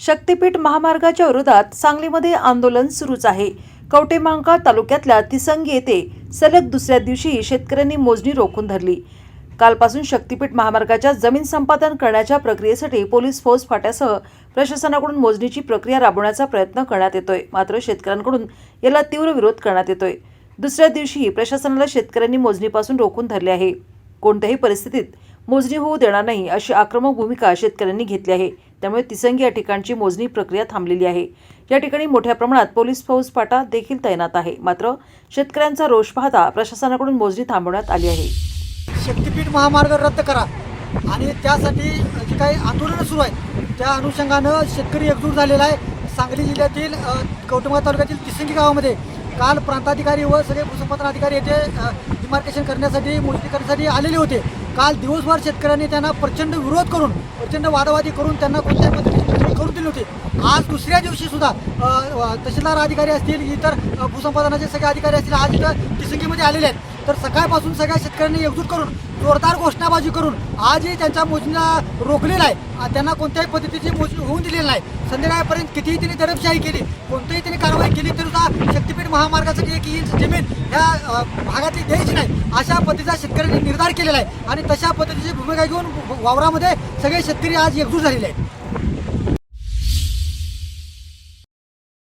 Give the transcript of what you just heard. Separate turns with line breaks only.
शक्तीपीठ महामार्गाच्या विरोधात सांगलीमध्ये आंदोलन सुरूच आहे. कवटेमांका तालुक्यातल्या तिसंगी येथे सलग दुसऱ्या दिवशी शेतकऱ्यांनी मोजणी रोखून धरली. कालपासून शक्तीपीठ महामार्गाच्या जमीन संपादन करण्याच्या प्रक्रियेसाठी पोलीस फौज फाट्यासह प्रशासनाकडून मोजणीची प्रक्रिया राबवण्याचा प्रयत्न करण्यात येतोय. मात्र शेतकऱ्यांकडून याला तीव्र विरोध करण्यात येतोय. दुसऱ्या दिवशीही प्रशासनाला शेतकऱ्यांनी मोजणीपासून रोखून धरले आहे. कोणत्याही परिस्थितीत मोजणी होऊ देणार नाही अशी आक्रमक भूमिका शेतकऱ्यांनी घेतली आहे. त्यामुळे तिसंगी या ठिकाणची मोजणी प्रक्रिया थांबलेली आहे. या ठिकाणी मोठ्या प्रमाणात पोलीस फौज फाटा देखील तैनात आहे. मात्र शेतकऱ्यांचा रोष पाहता प्रशासनाकडून मोजणी थांबवण्यात आली आहे.
शक्तीपीठ महामार्ग रद्द करा. आणि त्यासाठी जी काही आंदोलनं सुरू आहेत त्या अनुषंगानं शेतकरी एकजूट झालेला आहे. सांगली जिल्ह्यातील कौटुंबा तालुक्यातील तिसंगी गावामध्ये काल प्रांताधिकारी व सगळे भूसंपादन अधिकारी येथे डिमार्केशन करण्यासाठी मोजणी करण्यासाठी आलेले होते. काल दिवसभर शेतकऱ्यांनी त्यांना प्रचंड विरोध करून प्रचंड वादावादी करून त्यांना कोणत्याही पद्धतीने करून दिली होती. आज दुसऱ्या दिवशी सुद्धा तहसीलदार अधिकारी असतील इतर भूसंपादनाचे सगळे अधिकारी असतील आज इथं तिसंगीमध्ये आलेले आहेत. तर सकाळपासून सगळ्या शेतकऱ्यांनी एकजूट करून जोरदार घोषणाबाजी करून आजही त्यांच्या मोजणीला रोखलेला आहे. त्यांना कोणत्याही पद्धतीची मोजणी होऊन दिलेली नाही. संध्याकाळपर्यंत कितीही त्यांनी दडपशाही केली कोणतीही त्यांनी कारवाई केली तरी महामार्गाचं जे महामार्गासाठी एक जमीन ह्या भागातली द्यायची नाही अशा पद्धतीचा शेतकऱ्यांनी निर्धार केलेला आहे. आणि तशा पद्धतीची भूमिका घेऊन वावरामध्ये सगळे शेतकरी आज एकजूट झालेले आहेत.